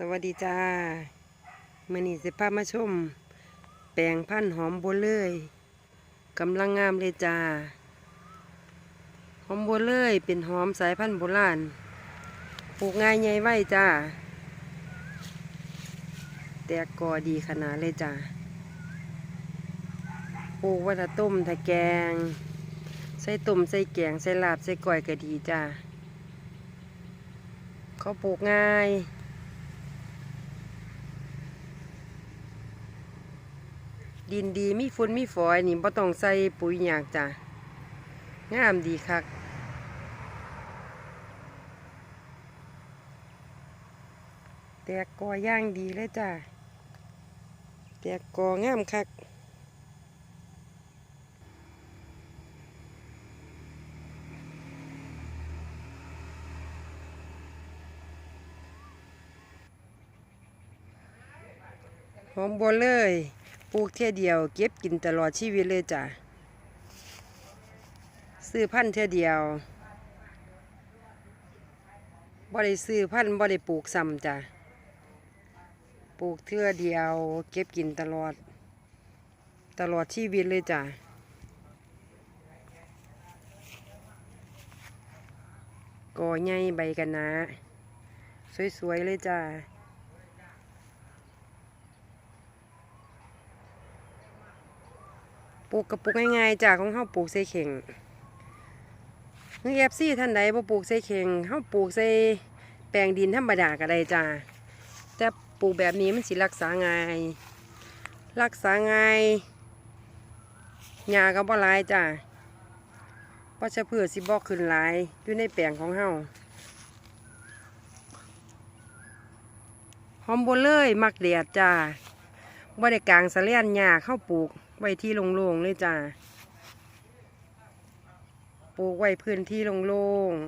สวัสดีจ้ามื่อนี้สิพามาชม แปลงพันธุ์หอมบัวเลยกำลังงามเลยจ้า หอมบัวเลยเป็นหอมสายพันธุ์โบราณปลูกง่ายใหญ่ไว้จ้า แตกกอดีขนาดเลยจ้าปลูกวัตต้มถ้าแกง ใส่ต้มใส่แกงใส่ลาบใส่ก้อยก็ดีจ้าเขาปลูกง่าย ดินดีมีฝุ่นมีฝอยนี่บ่ต้องใส่ปุ๋ยหยากจ้ะงามดีคักแตกกอย่างดีเลยจ้ะแตกกองามคักหอมบัวเลย ปลูกเท่เดียวเก็บกินตลอดชีวิตเลยจ้ะ ซื้อพันธุ์เท่เดียวบ่ได้ซื้อพันธุ์บ่ได้ปลูกซ้ำจ้ะ ปลูกเท่เดียว เก็บกินตลอด ตลอดชีวิตเลยจ้ะก่อใหญ่ใบกันนะ สวยๆเลยจ้ะ ปลูกกระปุกง่ายๆจากของเฮาปลูกใส่เข่งนึกแอบซี่ท่านใดบ่ปลูกใส่เข่งเฮาปลูกใส่แปลงดินธรรมดาก็ได้จ้าแต่ปลูกแบบนี้มันสิรักษาง่าย รักษาง่ายหญ้าก็บ่หลายจ้าเพราะชะพืชสิบ่ขึ้นหลายอยู่ในแปลงของเฮาหอมบัวเลยมักแดดจ้าบ่ได้กลางสะเลียนหญ้าเข้าปลูก ไว้ที่โล่งๆเลยจ้าปลูกไว้พื้นที่โล่งๆ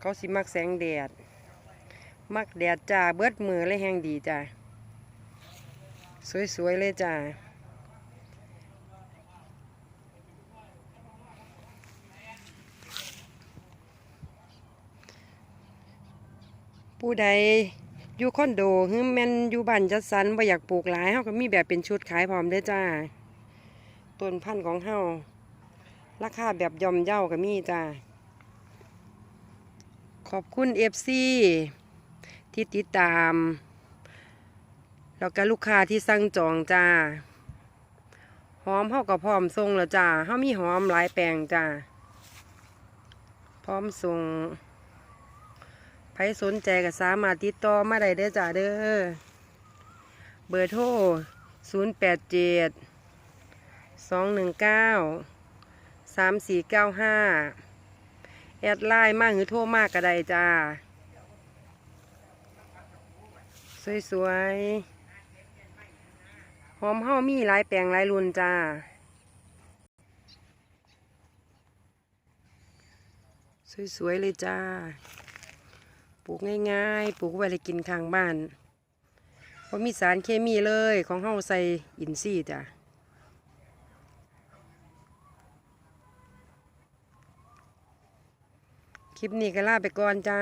เขาสิมักแสงแดด มักแดดจ้าเบิดมือเลยแห้งดีจ้าสวยๆเลยจ้าผู้ใด อยู่คอนโดหรือแม่นอยู่บ้านจัดสรรบ่อยากปลูกหลายเฮาก็มีแบบเป็นชุดขายพร้อมเด้อจ้าต้นพันธุ์ของเฮาราคาแบบย่อมเย่าก็มีจ้าขอบคุณ FC ที่ติดตาม แล้วก็ลูกค้าที่สั่งจองจ้าหอมเฮาก็พร้อมส่งแล้วจ้าเฮามีหอมหลายแปลงจ้าพร้อมส่ง ใครสนใจก็สามารถติดต่อมาได้เด้อจ้าเด้อ เบอร์โทร 0 8 7 2 1 9 3 4 9 5 แอดไลน์มากหรือโทรมากก็ได้จ้า สวยๆ หอมเฮามีหลายแปลงหลายรุ่นจ้าสวยๆเลยจ้า ปลูกง่ายๆ ปลูกไว้เลยกินข้างบ้านเพราะมีสารเคมีเลยของเฮาใส่อินทรีย์จ้ะคลิปนี้ก็ลาไปก่อนจ้า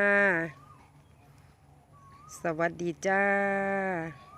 สวัสดีจ้า